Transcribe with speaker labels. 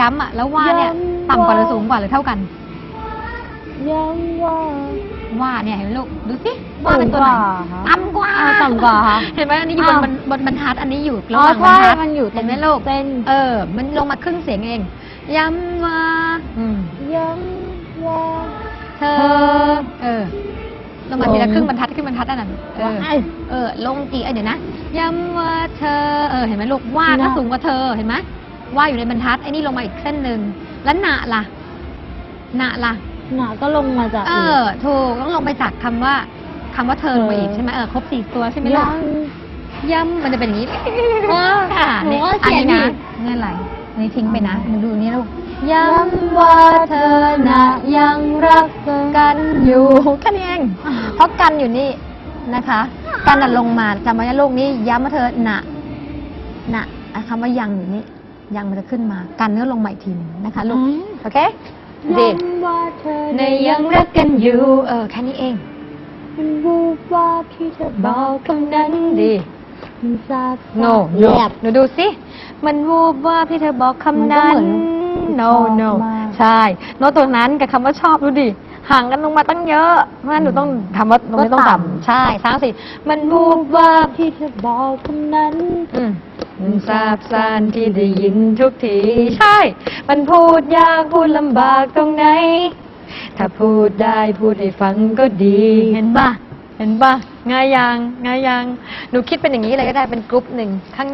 Speaker 1: ย้ำอะแล้วว่าเนี่ย
Speaker 2: ย้ำ
Speaker 1: ต่ำกว่าหรือ
Speaker 2: ว่า
Speaker 1: สูงกว่าหรือเท่ากัน
Speaker 2: ย้ำว่า
Speaker 1: ว่าเนี่ยเห็นไหมลูกดูสิว่าเป็นตัวไหน
Speaker 2: สูงกว่าคะ
Speaker 1: ต่ำกว่า
Speaker 2: อ่าต่ำกว่าค่ะ
Speaker 1: เห็นไหมอันนี้อยู่บน
Speaker 2: อ้าว
Speaker 1: บนบนบรรทัดอันนี้อยู่ระ
Speaker 2: อ๋
Speaker 1: ห
Speaker 2: อ
Speaker 1: ว่างบร
Speaker 2: ใช่
Speaker 1: รทัด
Speaker 2: มันอยู่
Speaker 1: เห็นไหมลูก
Speaker 2: เส้น
Speaker 1: เออ มันลงมาครึ่งเสียงเองย้ำว่าอืม
Speaker 2: ย้ำว่า
Speaker 1: เธอ เออ ลงมาทีละครึ่งบรรทัดครึ่งบรรทัดอันนั้นเออ
Speaker 2: ว้าย
Speaker 1: เออ ลงจีเออเดี๋ยวนะย้ำว่าเธอ เออ เห็นไหมลูกว่าก็
Speaker 2: นะ
Speaker 1: สูงกว่าเธอ เห็นไหม ว่าอยู่ในบรรทัดไอ้นี่ลงมาอีกเส้นหนึ่งแล้วหนะล่ะหนะล่ะ
Speaker 2: หนาก็ลงมาจาก
Speaker 1: เออ ถูกต้องลงไปจากคำว่าคำว่าเธอลงไปอีกใช่ไหมเออครบสี่ตัวใช่ไหมลูกย้ำมันจะเป็นอย่างนี้อ่า
Speaker 2: หนู
Speaker 1: เนี่ย
Speaker 2: ว่า
Speaker 1: อัน
Speaker 2: เขียน
Speaker 1: นี้นะ
Speaker 2: ผิด
Speaker 1: เงื่อนไหลอันนี้ทิ้งไปนะหนูดูนี่ลูก
Speaker 2: ย้ำว่าเธอน่ะยังรักกัน
Speaker 1: กันอยู่แค่นี้เองเพราะกันอยู่นี่นะคะกันน่ะลงมาจำไว้นะลูกนี้ย้ำว่าเธอหนะหนะอะคำว่ายังอยู่นี่ ยังมันจะขึ้นมากันก็ลงมาอีกทีหนึงนะคะลูก โอเคดี
Speaker 2: ย้ำว่าเธอ
Speaker 1: ในยังรักกันอยู่ เออ แค่นี้เอง
Speaker 2: มันวูบว่าบที่เธอบอกคำนั้น
Speaker 1: ดี
Speaker 2: มันซาบ
Speaker 1: โน
Speaker 2: แยบ
Speaker 1: หนูดูสิมันวูบว่าพี่เธอบอกคำนั้น
Speaker 2: มันก็เหมือน
Speaker 1: no
Speaker 2: ชอบ
Speaker 1: no
Speaker 2: มาก
Speaker 1: ใช่โน้ตตัวนั้นกับคำว่าชอบดูดิห่างกันลงมาตั้งเยอะ เพราะฉะนั้นหนูต้องทำว่าตรงนี้ต้อง
Speaker 2: ก็ต่ำ
Speaker 1: ต่ำใช่สามสี่มันวูบว่า
Speaker 2: ที่เธอบอกคำนั้น
Speaker 1: อืมมันซาบซ่านที่ได้ยินทุกที ใช่ มันพูดยากพูดลำบากตรงไหน ถ้าพูดได้พูดให้ฟังก็ดี เห็นปะเห็นปะง่ายยัง ง่ายยัง หนูคิดเป็นอย่างนี้เลยก็ได้เป็นกรุ๊ปหนึ่งข้าง